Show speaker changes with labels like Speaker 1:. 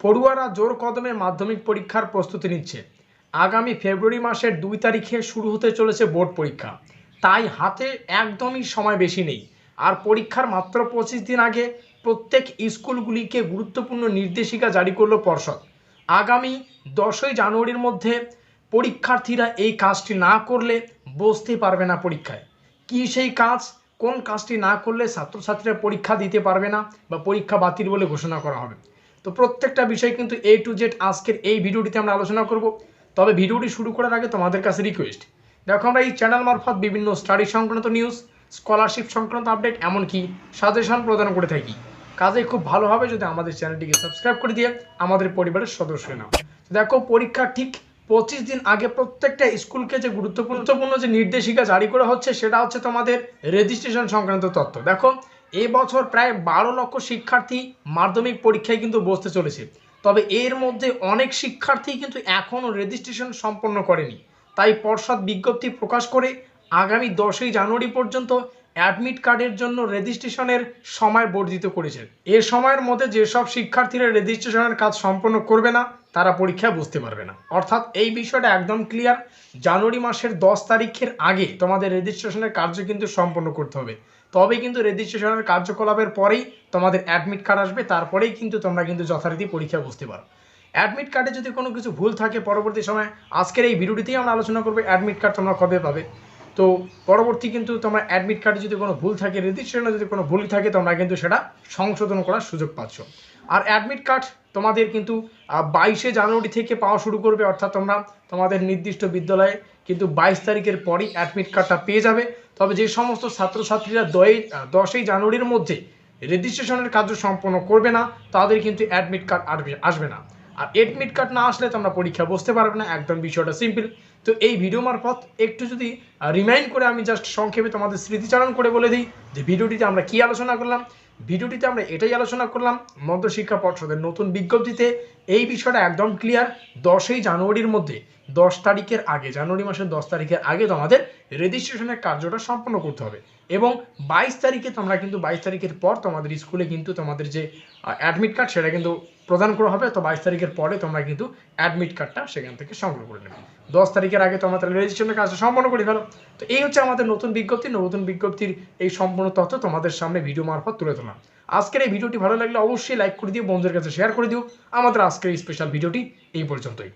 Speaker 1: পড়ুয়ারা জোর কদমে মাধ্যমিক পরীক্ষার প্রস্তুতি নিচ্ছে। আগামী ফেব্রুয়ারি মাসের দুই তারিখে শুরু হতে চলেছে বোর্ড পরীক্ষা। তাই হাতে একদমই সময় বেশি নেই। আর পরীক্ষার মাত্র পঁচিশ দিন আগে প্রত্যেক স্কুলগুলিকে গুরুত্বপূর্ণ নির্দেশিকা জারি করল পর্ষদ। আগামী দশই জানুয়ারির মধ্যে পরীক্ষার্থীরা এই কাজটি না করলে বসতে পারবে না পরীক্ষায়। কি সেই কাজ? কোন কাজটি না করলে ছাত্রছাত্রীরা পরীক্ষা দিতে পারবে না বা পরীক্ষা বাতিল বলে ঘোষণা করা হবে? তো প্রত্যেকটা বিষয় কিন্তু এ টু জেড আজকের এই ভিডিওটিতে আমরা আলোচনা করব। তবে ভিডিওটি শুরু করার আগে তোমাদের কাছে রিকোয়েস্ট দেখো, আমরা এই চ্যানেল মারফত বিভিন্ন স্টাডি সংক্রান্ত নিউজ স্কলারশিপ সংক্রান্ত আপডেট এমনকি সাজেশন প্রদান করে থাকি। কাজে খুব ভালো হবে যদি আমাদের চ্যানেলটিকে সাবস্ক্রাইব করে দিয়ে আমাদের পরিবারের সদস্য নাও। দেখো, পরীক্ষা ঠিক পঁচিশ দিন আগে প্রত্যেকটা স্কুলকে যে গুরুত্বপূর্ণ গুরুত্বপূর্ণ যে নির্দেশিকা জারি করা হচ্ছে, সেটা হচ্ছে তোমাদের রেজিস্ট্রেশন সংক্রান্ত তথ্য। দেখো এই বছর প্রায় বারো লক্ষ শিক্ষার্থী মাধ্যমিক পরীক্ষায় কিন্তু বসতে চলেছে। তবে এর মধ্যে অনেক শিক্ষার্থী কিন্তু এখনও রেজিস্ট্রেশন সম্পন্ন করেনি। তাই পর্ষদ বিজ্ঞপ্তি প্রকাশ করে আগামী দশই জানুয়ারি পর্যন্ত অ্যাডমিট কার্ডের জন্য রেজিস্ট্রেশনের সময় বর্ধিত করেছে। এ সময়ের মধ্যে যেসব শিক্ষার্থীরা রেজিস্ট্রেশনের কাজ সম্পন্ন করবে না, তারা পরীক্ষায় বুঝতে পারবে না। অর্থাৎ এই বিষয়টা একদম ক্লিয়ার জানুয়ারি মাসের দশ তারিখের আগে তোমাদের রেজিস্ট্রেশনের কার্য কিন্তু সম্পন্ন করতে হবে। তবে কিন্তু রেজিস্ট্রেশনের কার্যকলাপের পরেই তোমাদের অ্যাডমিট কার্ড আসবে, তারপরেই কিন্তু তোমরা কিন্তু যথারীতি পরীক্ষা বুঝতে পারো। অ্যাডমিট কার্ডে যদি কোনো কিছু ভুল থাকে পরবর্তী সময়, আজকের এই ভিডিওটিতেই আমরা আলোচনা করব অ্যাডমিট কার্ড তোমরা কবে পাবে। তো পরবর্তী কিন্তু তোমার অ্যাডমিট কার্ডে যদি কোনো ভুল থাকে রেজিস্ট্রেশনে যদি কোনো ভুল থাকে, তোমরা কিন্তু সেটা সংশোধন করার সুযোগ পাচ্ছ। আর অ্যাডমিট কার্ড তোমাদের কিন্তু বাইশে জানুয়ারি থেকে পাওয়া শুরু করবে, অর্থাৎ তোমরা তোমাদের নির্দিষ্ট বিদ্যালয়ে কিন্তু বাইশ তারিখের পরই অ্যাডমিট কার্ডটা পেয়ে যাবে। তবে যে সমস্ত ছাত্রছাত্রীরা দই দশই জানুয়ারির মধ্যে রেজিস্ট্রেশনের কার্য সম্পন্ন করবে না, তাদের কিন্তু অ্যাডমিট কার্ড আসবে আসবে না। আর এডমিট কার্ড না আসলে তোমরা পরীক্ষা বসতে পারবে না, একদম বিষয়টা সিম্পল তো এই ভিডিও মারফত একটু যদি রিমাইন্ড করে আমি জাস্ট সংক্ষেপে তোমাদের স্মৃতিচারণ করে বলে দিই যে ভিডিওটিতে আমরা কি আলোচনা করলাম। ভিডিওটিতে আমরা এটাই আলোচনা করলাম, মধ্যশিক্ষা পর্ষদের নতুন বিজ্ঞপ্তিতে এই বিষয়টা একদম ক্লিয়ার দশই জানুয়ারির মধ্যে, দশ তারিখের আগে, জানুয়ারি মাসের দশ তারিখের আগে তোমাদের রেজিস্ট্রেশনের কার্যটা সম্পন্ন করতে হবে। এবং বাইশ তারিখে তোমরা কিন্তু, বাইশ তারিখের পর তোমাদের স্কুলে কিন্তু তোমাদের যে অ্যাডমিট কার্ড সেটা কিন্তু প্রদান করা হবে। তো বাইশ তারিখের পরে তোমরা কিন্তু অ্যাডমিট কার্ডটা সেখান থেকে সংগ্রহ করে নেবে। দশ তারিখের আগে তোমরা তাহলে রেজিস্ট্রেশনের কাজটা সম্পন্ন করে ফেলো। তো এই হচ্ছে আমাদের নতুন বিজ্ঞপ্তি। নতুন বিজ্ঞপ্তির এই সম্পূর্ণ তথ্য তোমাদের সামনে ভিডিও মারফত তুলে ধরলাম। আজকের এই ভিডিওটি ভালো লাগলে অবশ্যই লাইক করে দিও, বন্ধুদের কাছে শেয়ার করে দিও। আমাদের আজকের এই স্পেশাল ভিডিওটি এই পর্যন্তই।